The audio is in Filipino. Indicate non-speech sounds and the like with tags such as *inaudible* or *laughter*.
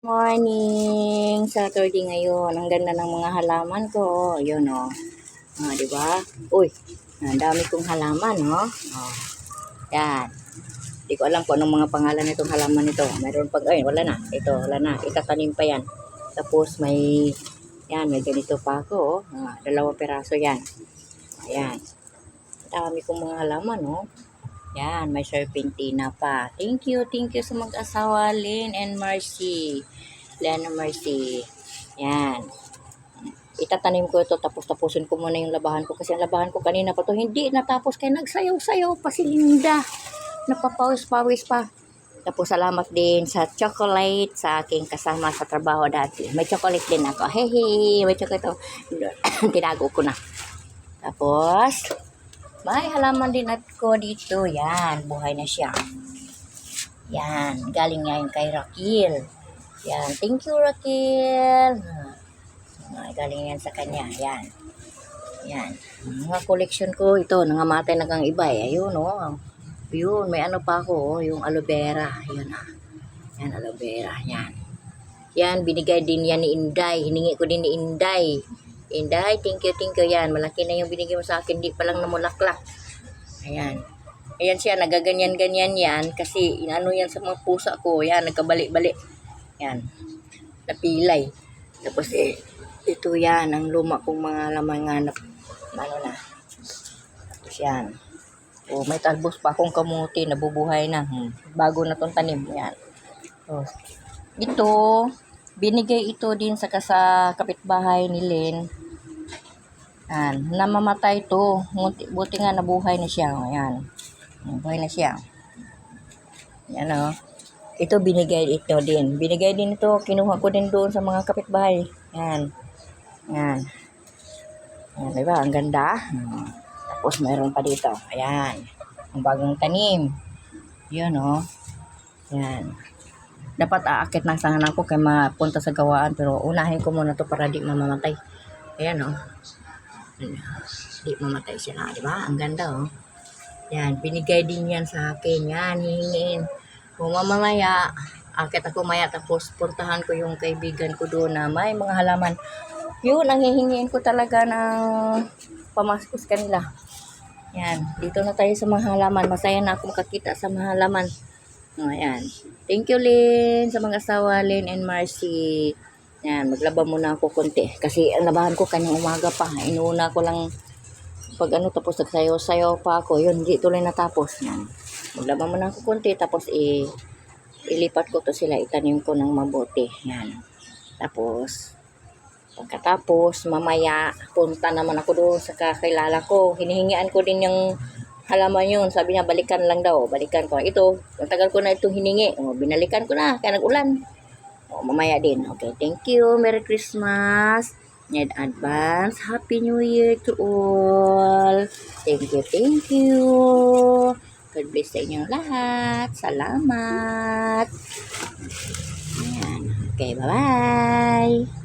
Morning! Saturday ngayon. Ang ganda ng mga halaman ko. Yun o. Oh. Ah, di ba? Uy, ang dami kong halaman, no? Oh. Yan. Hindi ko alam kung anong mga pangalan nitong halaman nito. Mayroon pag, ay, wala na. Ito, wala na. Itatanim pa yan. Tapos may, yan, may ganito pa ako, oh. Ah, dalawang peraso yan. Ayan. Dami kong mga halaman, no? Yan, may serpentina pa. Thank you, thank you sa mag-asawa, Lynn and Marcy. Len and Marcy. Yan. Itatanim ko ito, tapos tapusin ko muna yung labahan ko. Kasi ang labahan ko kanina pa to hindi natapos. Kaya nagsayaw-sayaw pa si Linda. Napapawis-pawis pa. Tapos salamat din sa chocolate sa aking kasama sa trabaho dati. May chocolate din ako. Hey, may chocolate. *coughs* Tinago ko na. Tapos, may halaman din ako dito. Yan, buhay na siya. Yan, galing yung kay Rakil. Yan, thank you Rakil. Ah, galing yan sa kanya. Yan. Yan. Mga collection ko ito, nangamatay na kang iba eh. Ayun oh. Yun, may ano pa ako, oh, yung aloe vera. Yan ah. Yan, aloe vera. Yan. Yan, binigay din yan ni Inday. Hiningi ko din ni Inday. Inday, thank you, thank you yan. Malaki na yung binigay mo sa akin, di pa lang namulaklak. Ayan. Ayan siya, nagaganyan-ganyan yan kasi inano yan sa mga pusa ko. Yan, nagkabalik-balik. Yan. Napilay. Tapos eh, ito yan, ang luma kong mga lamang nga na, ano na. Tapos yan. Oh, may talbos pa akong kamuti, nabubuhay na. Hmm. Bago na tong tanim. Yan. So, ito, binigay ito din sa kasa kapitbahay ni Len Yan, namamatay to. Buti, buti nga nabuhay na siya. Ayan. Nabuhay na siya. Yan o. Ito binigay ito din. Binigay din ito. Kinuha ko din doon sa mga kapitbahay. Yan. Yan. Yan, diba? Ang ganda. Tapos mayroon pa dito. Ayan. Ang bagong tanim. Yan o. Yan. Dapat aakit na sana ako kay mapunta sa gawaan. Pero unahin ko muna to para di mamamatay. Ayan o. Di mamatay sila, di ba? Ang ganda, oh. Yan, binigay din yan sa akin. Yan, hihingin. Kung mamamaya, akit ako maya tapos puntahan ko yung kaibigan ko doon na may mga halaman. Yun, ang hihingin ko talaga ng pamaskos kanila. Yan, dito na tayo sa mga halaman. Masaya na ako makakita sa mga halaman. Ayan. Thank you, Lynn, sa mga asawa, Lynn and Marcy. Yan, maglaba muna ako konti. Kasi ang labahan ko kanyang umaga pa. Inuuna ko lang pag ano tapos nagsayaw-sayaw pa ako. Yun, hindi tuloy natapos. Yan. Maglaba muna ako konti. Tapos i ilipat ko to sila. Itanim ko ng mabuti. Yan. Tapos, pagkatapos, mamaya, punta naman ako doon sa kakilala ko. Hinihingian ko din yung halaman yun. Sabi niya, balikan lang daw. Balikan ko. Ito, ang ko na itong hiningi. O, binalikan ko na. Kaya nag-ulan. O, mamaya din. Okay, thank you. Merry Christmas. In advance, Happy New Year to all. Thank you, thank you. God bless sa inyong lahat. Salamat. Ayan. Okay, bye-bye.